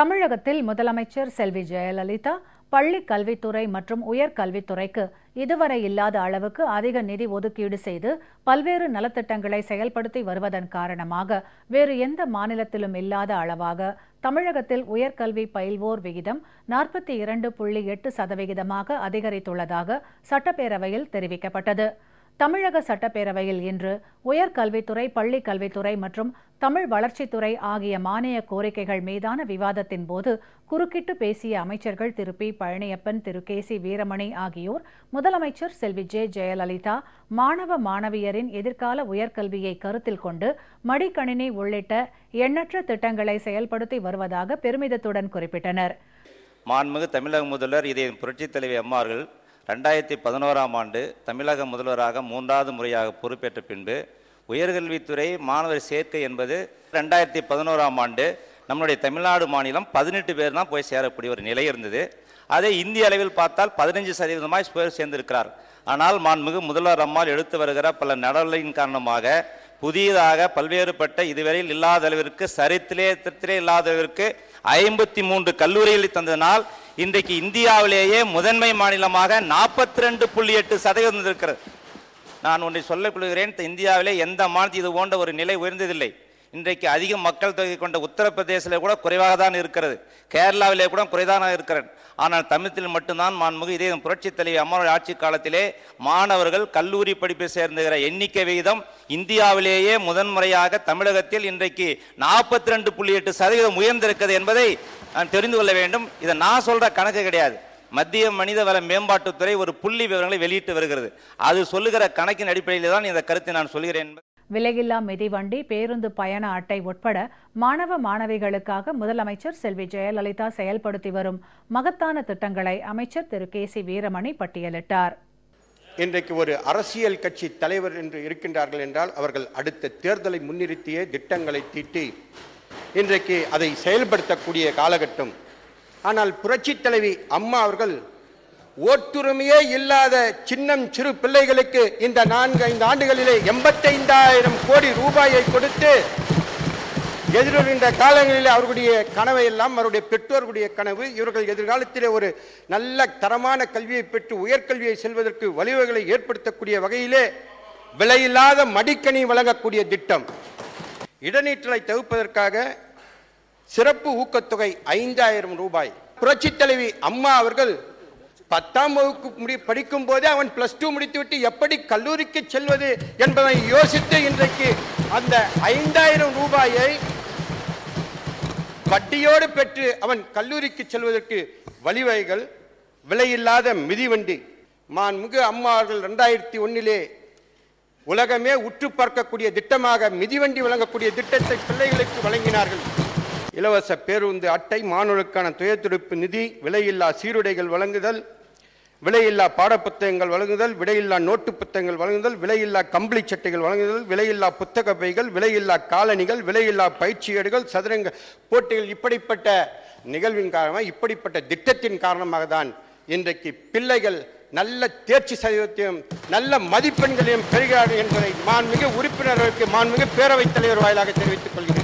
தமிழகத்தில் முதலமைச்சர் செல்வி ஜெயலலிதா பள்ளி கல்வித்துறை மற்றும் உயர்கல்வித்துறைக்கு இதுவரை இல்லாத அளவுக்கு அதிக நிதி ஒதுக்கீடு செய்து பல்வேறு நலத்திட்டங்களை செயல்படுத்தி வருவதன் காரணமாக வேறு எந்த மாநிலத்திலும் இல்லாத அளவாக தமிழகத்தில் உயர்கல்வி பயில்வோர் விகிதம் நாற்பத்தி இரண்டு புள்ளி எட்டு சதவிகிதமாக அதிகரித்துள்ளதாக சட்டப்பேரவையில் தெரிவிக்கப்பட்டது. தமிழக சட்டப்பேரவையில் இன்று உயர்கல்வித்துறை பள்ளிக் கல்வித்துறை மற்றும் தமிழ் வளர்ச்சித்துறை ஆகிய மானிய கோரிக்கைகள் மீதான விவாதத்தின் போது குறுக்கிட்டு பேசிய அமைச்சர்கள் Thiru. P. Palaniappan Thiru. K. C. Veeramani ஆகியோர் முதலமைச்சர் செல்வி ஜே. ஜெயலலிதா மாணவ மாணவியரின் எதிர்கால உயர்கல்வியை கருத்தில் கொண்டு மடிக்கணினி உள்ளிட்ட எண்ணற்ற திட்டங்களை செயல்படுத்தி வருவதாக பெருமிதத்துடன் குறிப்பிட்டனர். மாண்புமிகு தமிழக முதல்வர் இதை புரட்சித் தலைவி அம்மார்கள் ரெண்டாயிரத்தி பதினோராம் ஆண்டு தமிழக முதல்வராக மூன்றாவது முறையாக பொறுப்பேற்ற பின்பு உயர்கல்வித்துறை மாணவர் சேர்க்கை என்பது ரெண்டாயிரத்தி பதினோராம் ஆண்டு நம்முடைய தமிழ்நாடு மாநிலம் பதினெட்டு பேர் தான் போய் சேரக்கூடிய ஒரு நிலை இருந்தது. அதே இந்திய அளவில் பார்த்தால் பதினஞ்சு சதவீதமாக போய் சேர்ந்திருக்கிறார். ஆனால் மாண்புமிகு முதல்வர் அம்மாள் எடுத்து வருகிற பல நடவடிக்கையின் காரணமாக புதியதாக பல்வேறுபட்ட இதுவரையில் இல்லாத அளவிற்கு சரித்திரத்திலே இல்லாத அளவிற்கு ஐம்பத்தி மூன்று கல்லூரிகளை தந்ததனால் இன்றைக்கு இந்தியாவிலேயே முதன்மை மாநிலமாக நாற்பத்தி ரெண்டு புள்ளி எட்டு சதவீதம் இருக்கிறது நான் ஒன்றை சொல்லிக்கொள்கிறேன் இந்தியாவிலே எந்த மாநிலத்தில் இது போன்ற ஒரு நிலை உயர்ந்ததில்லை. இன்றைக்கு அதிக மக்கள் தொகை கொண்ட உத்தரப்பிரதேசத்தில் கூட குறைவாக தான் இருக்கிறது. கேரளாவிலே கூட குறைதான இருக்கிறது. ஆனால் தமிழத்தில் மட்டும்தான் மாண்புமிகு இதே புரட்சித் தலைவி அம்மாவுடைய ஆட்சி காலத்திலே மாணவர்கள் கல்லூரி படிப்பை சேர்ந்துகிற எண்ணிக்கை விகிதம் இந்தியாவிலேயே முதன்முறையாக தமிழகத்தில் இன்றைக்கு நாற்பத்தி ரெண்டு புள்ளி எட்டு சதவீதம் உயர்ந்திருக்கிறது என்பதை தெரிந்து கொள்ள வேண்டும். இதை நான் சொல்ற கணக்கு கிடையாது. மத்திய மனித வள மேம்பாட்டுத்துறை ஒரு புள்ளி விவரங்களை வெளியிட்டு வருகிறது. அது சொல்லுகிற கணக்கின் அடிப்படையில் தான் இந்த கருத்தை நான் சொல்கிறேன். விலையில்லா மிதிவண்டி பேருந்து பயண அட்டை உட்பட மாணவ மாணவிகளுக்காக முதலமைச்சர் செல்வி ஜெயலலிதா செயல்படுத்தி வரும் மகத்தான திட்டங்களை அமைச்சர் திரு கே சி வீரமணி பட்டியலிட்டார். இன்றைக்கு ஒரு அரசியல் கட்சி தலைவர் என்று இருக்கின்றார்கள் என்றால் அவர்கள் அடுத்த தேர்தலை முன்னிறுத்திய திட்டங்களை தீட்டி இன்றைக்கு அதை செயல்படுத்தக்கூடிய காலகட்டம். ஆனால் புரட்சித் தலைவி அம்மா அவர்கள் ஓட்டுரிமையே இல்லாத சின்னம் சிறு பிள்ளைகளுக்கு இந்த நான்கு ஐந்து ஆண்டுகளிலே எண்பத்தைந்தாயிரம் கோடி ரூபாயை கொடுத்து எதிர்வருகின்ற காலங்களில் அவர்களுடைய கனவை எல்லாம் அவருடைய பெற்றோர்களுடைய கனவு இவர்கள் எதிர்காலத்திலே ஒரு நல்ல தரமான கல்வியை பெற்று உயர்கல்வியை செல்வதற்கு வழிவகைகளை ஏற்படுத்தக்கூடிய வகையிலே விலையில்லாத மடிக்கணி வழங்கக்கூடிய திட்டம். இடநீற்றலை தவிர்ப்பதற்காக சிறப்பு ஊக்கத்தொகை ஐந்தாயிரம் ரூபாய். புரட்சித் தலைவி அம்மா அவர்கள் பத்தாம் வகுப்பு முடி படிக்கும் போதே அவன் பிளஸ் டூ முடித்துவிட்டு எப்படி கல்லூரிக்கு செல்வது என்பதை யோசித்து இன்றைக்கு அந்த ஐந்தாயிரம் ரூபாயை வட்டியோடு பெற்று அவன் கல்லூரிக்கு செல்வதற்கு வழிவகைகள் விலையில்லாத மிதிவண்டி. மாண்புமிகு அம்மா அவர்கள் ரெண்டாயிரத்தி ஒன்னிலே உலகமே உற்று பார்க்கக்கூடிய திட்டமாக மிதிவண்டி வழங்கக்கூடிய திட்டத்தை பிள்ளைகளுக்கு வழங்கினார்கள். இலவச பேருந்து அட்டை மாணவர்களுக்கான துயத்துடுப்பு நிதி விலையில்லா சீருடைகள் வழங்குதல் விலையில்லா பாடப்புத்தகங்கள் வழங்குதல் விலையில்லா நோட்டு புத்தகங்கள் வழங்குதல் விலையில்லா கம்பளி சட்டைகள் வழங்குதல் விலையில்லா புத்தக பைகள் விலையில்லா காலணிகள் விலையில்லா பயிற்சியேடுகள் சதுரங்க போட்டிகள் இப்படிப்பட்ட நிகழ்வின் காரணமாக இப்படிப்பட்ட திட்டத்தின் காரணமாக தான் இன்றைக்கு பிள்ளைகள் நல்ல தேர்ச்சி சதவீதத்தையும் நல்ல மதிப்பெண்களையும் பெறுகிறார்கள் என்பதை மாண்புமிகு உறுப்பினர்களுக்கு மாண்புமிகு பேரவைத் தலைவர் வாயிலாக தெரிவித்துக் கொள்கிறேன்.